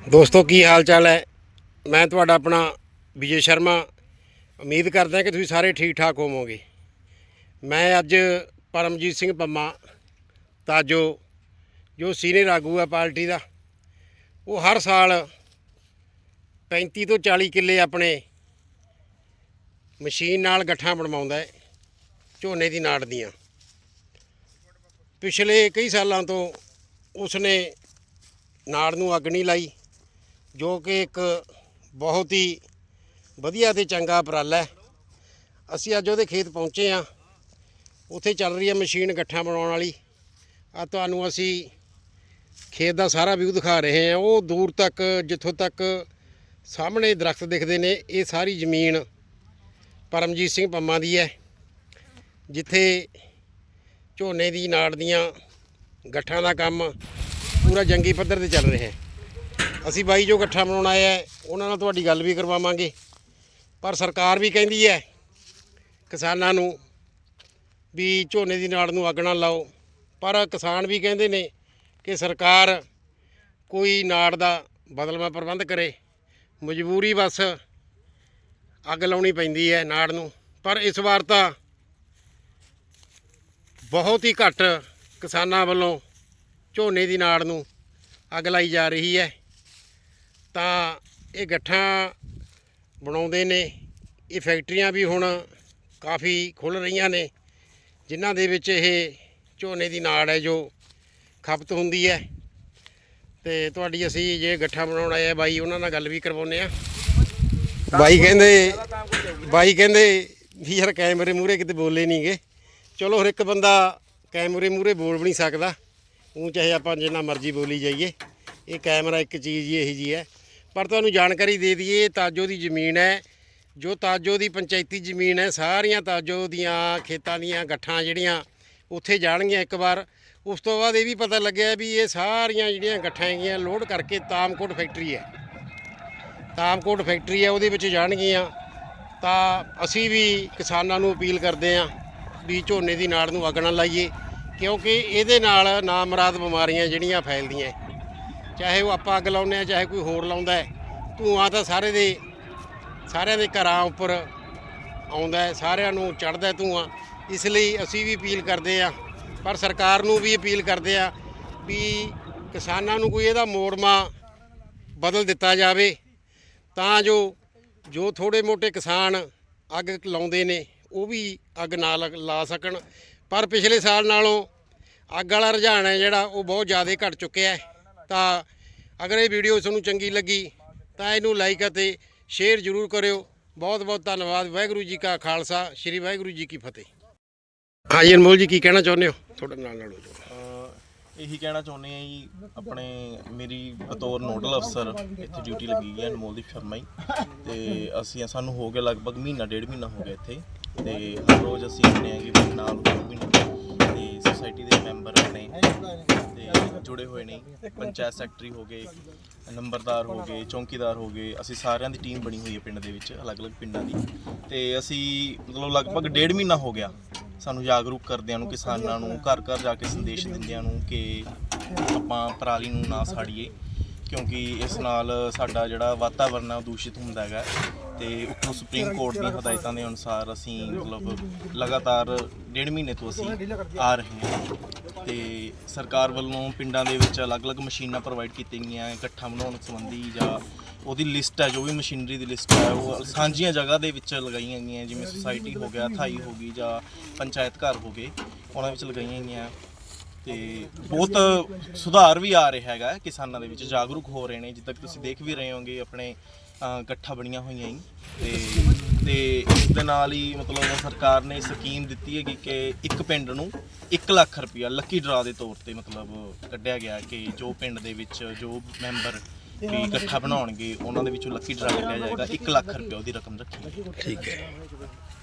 ਦੋਸਤੋ, ਕੀ ਹਾਲ ਚਾਲ ਹੈ? ਮੈਂ ਤੁਹਾਡਾ ਆਪਣਾ ਵਿਜੇ ਸ਼ਰਮਾ। ਉਮੀਦ ਕਰਦਾ ਕਿ ਤੁਸੀਂ ਸਾਰੇ ਠੀਕ ਠਾਕ ਹੋਵੋਗੇ। ਮੈਂ ਅੱਜ ਪਰਮਜੀਤ ਸਿੰਘ ਪੰਮਾ ਤਾਜੋ ਜੋ ਸੀਨੀਅਰ ਆਗੂ ਹੈ ਪਾਰਟੀ ਦਾ, ਉਹ ਹਰ ਸਾਲ 35 ਤੋਂ 40 ਕਿੱਲੇ ਆਪਣੇ ਮਸ਼ੀਨ ਨਾਲ ਗੱਠਾਂ ਬਣਵਾਉਂਦਾ ਹੈ, ਝੋਨੇ ਦੀ ਨਾੜ ਦੀਆਂ। ਪਿਛਲੇ ਕਈ ਸਾਲਾਂ ਤੋਂ ਉਸਨੇ ਨਾੜ ਨੂੰ ਅੱਗ ਨਹੀਂ ਲਾਈ। ਜੋ ਕਿ ਇੱਕ ਬਹੁਤ ਹੀ ਵਧੀਆ ਤੇ ਚੰਗਾ ਉਪਰਾਲਾ ਹੈ। ਅਸੀਂ ਅੱਜ ਉਹਦੇ ਖੇਤ ਪਹੁੰਚੇ ਆ ਉੱਥੇ ਚੱਲ ਰਹੀ ਹੈ ਮਸ਼ੀਨ ਗੱਠਾਂ ਬਣਾਉਣ ਵਾਲੀ। ਆ ਤੁਹਾਨੂੰ ਅਸੀਂ ਖੇਤ ਦਾ ਸਾਰਾ ਵਿਊ ਦਿਖਾ ਰਹੇ ਹਾਂ। ਉਹ ਦੂਰ ਤੱਕ, ਜਿੱਥੋਂ ਤੱਕ ਸਾਹਮਣੇ ਦਰਖਤ ਦਿਖਦੇ ਨੇ, ਇਹ ਸਾਰੀ ਜ਼ਮੀਨ ਪਰਮਜੀਤ ਸਿੰਘ ਪੰਮਾ ਦੀ ਹੈ। ਜਿੱਥੇ ਝੋਨੇ ਦੀ ਨਾੜ ਦੀਆਂ ਗੱਠਾਂ ਦਾ ਕੰਮ ਪੂਰਾ ਜੰਗੀ ਪੱਧਰ ਤੇ ਚੱਲ ਰਿਹਾ ਹੈ। ਅਸੀਂ ਬਾਈ ਜੋ ਇਕੱਠਾ ਬਣਾਉਣ ਆਏ ਆ, ਉਹਨਾਂ ਨਾਲ ਤੁਹਾਡੀ ਗੱਲ ਵੀ ਕਰਵਾਵਾਂਗੇ। ਪਰ ਸਰਕਾਰ ਵੀ ਕਹਿੰਦੀ ਹੈ ਕਿਸਾਨਾਂ ਨੂੰ ਵੀ ਝੋਨੇ ਦੀ ਨਾੜ ਨੂੰ ਅੱਗ ਨਾ ਲਾਓ। ਪਰ ਕਿਸਾਨ ਵੀ ਕਹਿੰਦੇ ਨੇ ਕਿ ਸਰਕਾਰ ਕੋਈ ਨਾੜ ਦਾ ਬਦਲਵਾ ਪ੍ਰਬੰਧ ਕਰੇ। ਮਜਬੂਰੀ ਬਸ ਅੱਗ ਲਾਉਣੀ ਪੈਂਦੀ ਹੈ ਨਾੜ ਨੂੰ। ਪਰ ਇਸ ਵਾਰ ਤਾਂ ਬਹੁਤ ਹੀ ਘੱਟ ਕਿਸਾਨਾਂ ਵੱਲੋਂ ਝੋਨੇ ਦੀ ਨਾੜ ਨੂੰ ਅੱਗ ਲਾਈ ਜਾ ਰਹੀ ਹੈ। ਤਾਂ ਇਹ ਗੱਠਾਂ ਬਣਾਉਂਦੇ ਨੇ। ਇਹ ਫੈਕਟਰੀਆਂ ਵੀ ਹੁਣ ਕਾਫੀ ਖੁੱਲ ਰਹੀਆਂ ਨੇ, ਜਿਨ੍ਹਾਂ ਦੇ ਵਿੱਚ ਇਹ ਝੋਨੇ ਦੀ ਨਾੜ ਹੈ ਜੋ ਖਪਤ ਹੁੰਦੀ ਹੈ। ਤੇ ਤੁਹਾਡੀ ਅਸੀਂ ਜੇ ਗੱਠਾਂ ਬਣਾਉਣ ਆਏ ਆ ਬਾਈ, ਉਹਨਾਂ ਨਾਲ ਗੱਲ ਵੀ ਕਰਵਾਉਨੇ ਆ ਬਾਈ ਕਹਿੰਦੇ ਬਾਈ ਕਹਿੰਦੇ ਵੀ ਯਾਰ ਕੈਮਰੇ ਮੂਹਰੇ ਕਿਤੇ ਬੋਲੇ ਨਹੀਂਗੇ ਚਲੋ ਹਰ ਇੱਕ ਬੰਦਾ ਕੈਮਰੇ ਮੂਹਰੇ ਬੋਲ ਵੀ ਨਹੀਂ ਸਕਦਾ। ਉਹ ਚਾਹੇ ਆਪਾਂ ਜਿੰਨਾ ਮਰਜ਼ੀ ਬੋਲੀ ਜਾਈਏ। ਇਹ ਕੈਮਰਾ ਇੱਕ ਚੀਜ਼ ਹੀ, ਇਹੀ ਜੀ ਹੈ। ਪਰ ਤੁਹਾਨੂੰ ਜਾਣਕਾਰੀ ਦੇ ਦਈਏ ਤਾਜੋ ਦੀ ਜ਼ਮੀਨ ਹੈ, ਜੋ ਤਾਜੋ ਦੀ ਪੰਚਾਇਤੀ ਜ਼ਮੀਨ ਹੈ, ਸਾਰੀਆਂ ਤਾਜੋ ਦੀਆਂ ਖੇਤਾਂ ਦੀਆਂ ਗੱਠਾਂ ਜਿਹੜੀਆਂ ਉੱਥੇ ਜਾਣਗੀਆਂ ਇੱਕ ਵਾਰ। ਉਸ ਤੋਂ ਬਾਅਦ ਇਹ ਵੀ ਪਤਾ ਲੱਗਿਆ ਵੀ ਇਹ ਸਾਰੀਆਂ ਜਿਹੜੀਆਂ ਗੱਠਾਂ ਹੈਗੀਆਂ, ਲੋਡ ਕਰਕੇ ਤਾਮਕੋਟ ਫੈਕਟਰੀ ਹੈ। ਤਾਮਕੋਟ ਫੈਕਟਰੀ ਹੈ, ਉਹਦੇ ਵਿੱਚ ਜਾਣਗੀਆਂ। ਤਾਂ ਅਸੀਂ ਵੀ ਕਿਸਾਨਾਂ ਨੂੰ ਅਪੀਲ ਕਰਦੇ ਹਾਂ ਵੀ ਝੋਨੇ ਦੀ ਨਾੜ ਨੂੰ ਅੱਗ ਨਾ ਲਾਈਏ, ਕਿਉਂਕਿ ਇਹਦੇ ਨਾਲ ਨਾਮਰਾਦ ਬਿਮਾਰੀਆਂ ਜਿਹੜੀਆਂ ਫੈਲਦੀਆਂ। ਚਾਹੇ ਉਹ ਆਪਾਂ ਅੱਗ ਲਾਉਂਦੇ ਆ ਚਾਹੇ ਕੋਈ ਹੋਰ ਲਾਉਂਦਾ ਹੈ, ਧੂਆਂ ਤਾਂ ਸਾਰੇ ਦੇ ਸਾਰਿਆਂ ਦੇ ਘਰਾਂ ਉੱਪਰ ਆਉਂਦਾ ਹੈ, ਸਾਰਿਆਂ ਨੂੰ ਚੜਦਾ ਧੂਆਂ। ਇਸ ਲਈ ਅਸੀਂ ਵੀ ਅਪੀਲ ਕਰਦੇ ਆ ਪਰ ਸਰਕਾਰ ਨੂੰ ਵੀ ਅਪੀਲ ਕਰਦੇ ਆ ਵੀ ਕਿਸਾਨਾਂ ਨੂੰ ਕੋਈ ਇਹਦਾ ਮੋੜਮਾ ਬਦਲ ਦਿੱਤਾ ਜਾਵੇ। ਤਾਂ ਜੋ ਜੋ ਥੋੜੇ ਮੋਟੇ ਕਿਸਾਨ ਅੱਗ ਲਾਉਂਦੇ ਨੇ, ਉਹ ਵੀ ਅੱਗ ਨਾ ਲਗ- ਲਾ ਸਕਣ। ਪਰ ਪਿਛਲੇ ਸਾਲ ਨਾਲੋਂ ਅੱਗ ਵਾਲਾ ਰੁਝਾਨ ਹੈ ਜਿਹੜਾ, ਉਹ ਬਹੁਤ ਜ਼ਿਆਦਾ ਘਟ ਚੁੱਕਿਆ ਹੈ। ਤਾਂ ਅਗਰ ਇਹ ਵੀਡੀਓ ਤੁਹਾਨੂੰ ਚੰਗੀ ਲੱਗੀ ਤਾਂ ਇਹਨੂੰ ਲਾਈਕ ਅਤੇ ਸ਼ੇਅਰ ਜ਼ਰੂਰ ਕਰਿਓ। ਬਹੁਤ ਬਹੁਤ ਧੰਨਵਾਦ। ਵਾਹਿਗੁਰੂ ਜੀ ਕਾ ਖਾਲਸਾ, ਸ੍ਰੀ ਵਾਹਿਗੁਰੂ ਜੀ ਕੀ ਫਤਿਹ। ਹਾਂਜੀ ਅਨਮੋਲ ਜੀ, ਕੀ ਕਹਿਣਾ ਚਾਹੁੰਦੇ ਹੋ? ਤੁਹਾਡੇ ਨਾਲ ਨਾਲ ਹੋ ਜਾਓ। ਇਹੀ ਕਹਿਣਾ ਚਾਹੁੰਦੇ ਆ ਜੀ, ਆਪਣੇ ਮੇਰੀ ਬਤੌਰ ਨੋਡਲ ਅਫਸਰ ਇੱਥੇ ਡਿਊਟੀ ਲੱਗੀ ਹੈ ਅਨਮੋਲਦੀਪ ਸ਼ਰਮਾ ਜੀ। ਤੇ ਅਸੀਂ ਸਾਨੂੰ ਹੋ ਗਿਆ ਲਗਭਗ ਮਹੀਨਾ, ਡੇਢ ਮਹੀਨਾ ਹੋ ਗਿਆ ਇੱਥੇ। ਤੇ ਹਰ ਰੋਜ਼ ਅਸੀਂ ਆਉਂਦੇ ਆ ਕਿ ਨਾਲ ਵੀ ਸੁਸਾਇਟੀ ਦੇ ਮੈਂਬਰ ਨੇ ਤੇ ਜੁੜੇ ਹੋਏ ਨੇ। ਪੰਚਾਇਤ ਸੈਕਟਰੀ ਹੋ ਗਏ, ਨੰਬਰਦਾਰ ਹੋ ਗਏ, ਚੌਂਕੀਦਾਰ ਹੋ ਗਏ। ਅਸੀਂ ਸਾਰਿਆਂ ਦੀ ਟੀਮ ਬਣੀ ਹੋਈ ਹੈ ਪਿੰਡ ਦੇ ਵਿੱਚ, ਅਲੱਗ-ਅਲੱਗ ਪਿੰਡਾਂ ਦੀ। ਤੇ ਅਸੀਂ ਮਤਲਬ ਲਗਭਗ ਡੇਢ ਮਹੀਨਾ ਹੋ ਗਿਆ ਸਾਨੂੰ ਜਾਗਰੂਕ ਕਰਦਿਆਂ ਨੂੰ, ਕਿਸਾਨਾਂ ਨੂੰ ਘਰ ਘਰ ਜਾ ਕੇ ਸੰਦੇਸ਼ ਦਿੰਦਿਆਂ ਨੂੰ ਕਿ ਆਪਾਂ ਪਰਾਲੀ ਨੂੰ ਨਾ ਸਾੜੀਏ। ਕਿਉਂਕਿ ਇਸ ਨਾਲ ਸਾਡਾ ਜਿਹੜਾ ਵਾਤਾਵਰਨ ਹੈ ਉਹ ਦੂਸ਼ਿਤ ਹੁੰਦਾ ਹੈਗਾ। ਤੇ ਉੱਪਰੋਂ ਸੁਪਰੀਮ ਕੋਰਟ ਦੀਆਂ ਹਦਾਇਤਾਂ ਦੇ ਅਨੁਸਾਰ ਅਸੀਂ ਮਤਲਬ ਲਗਾਤਾਰ ਡੇਢ ਮਹੀਨੇ ਤੋਂ ਅਸੀਂ ਆ ਰਹੇ ਹਾਂ। ਤੇ ਸਰਕਾਰ ਵੱਲੋਂ ਪਿੰਡਾਂ ਦੇ ਵਿੱਚ ਅਲੱਗ-ਅਲੱਗ ਮਸ਼ੀਨਾਂ ਪ੍ਰੋਵਾਈਡ ਕੀਤੀਆਂ ਗਈਆਂ, ਇਕੱਠਾ ਬਣਾਉਣ ਸੰਬੰਧੀ ਜਾਂ ਉਹਦੀ ਲਿਸਟ ਹੈ, ਜੋ ਵੀ ਮਸ਼ੀਨਰੀ ਦੀ ਲਿਸਟ ਹੈ, ਉਹ ਸਾਂਝੀਆਂ ਜਗ੍ਹਾ ਦੇ ਵਿੱਚ ਲਗਾਈਆਂ ਗਈਆਂ, ਜਿਵੇਂ ਸੁਸਾਇਟੀ ਹੋ ਗਿਆ, ਥਾਈ ਹੋ ਗਈ ਜਾਂ ਪੰਚਾਇਤ ਘਰ ਹੋ ਗਏ, ਉਹਨਾਂ ਵਿੱਚ ਲਗਾਈਆਂ ਗਈਆਂ। ਤੇ ਬਹੁਤ ਸੁਧਾਰ ਵੀ ਆ ਰਿਹਾ ਹੈਗਾ ਕਿਸਾਨਾਂ ਦੇ ਵਿੱਚ ਜਾਗਰੂਕ ਹੋ ਰਹੇ ਨੇ ਜਿੱਦਾਂ ਕਿ ਤੁਸੀਂ ਦੇਖ ਵੀ ਰਹੇ ਹੋਗੇ ਆਪਣੇ ਅਹ, ਗੱਠਾਂ ਬਣੀਆਂ ਹੋਈਆਂ ਹੀ। ਤੇ ਤੇ ਇਸ ਦੇ ਨਾਲ ਹੀ ਮਤਲਬ ਸਰਕਾਰ ਨੇ ਸਕੀਮ ਦਿੱਤੀ ਹੈਗੀ ਕਿ ਇੱਕ ਪਿੰਡ ਨੂੰ 1 ਲੱਖ ਰੁਪਇਆ ਲੱਕੀ ਡਰਾ ਦੇ ਤੌਰ ਤੇ ਮਤਲਬ ਕੱਢਿਆ ਗਿਆ ਕਿ ਜੋ ਪਿੰਡ ਦੇ ਵਿੱਚ ਜੋ ਮੈਂਬਰ ਵੀ ਇਕੱਠਾ ਬਣਾਉਣਗੇ ਉਹਨਾਂ ਦੇ ਵਿੱਚੋਂ ਲੱਕੀ ਡਰਾ ਕੱਢਿਆ ਜਾਏਗਾ 1 ਲੱਖ ਰੁਪਇਆ ਉਹਦੀ ਰਕਮ ਰੱਖੀ ਗਈ ਠੀਕ ਹੈ।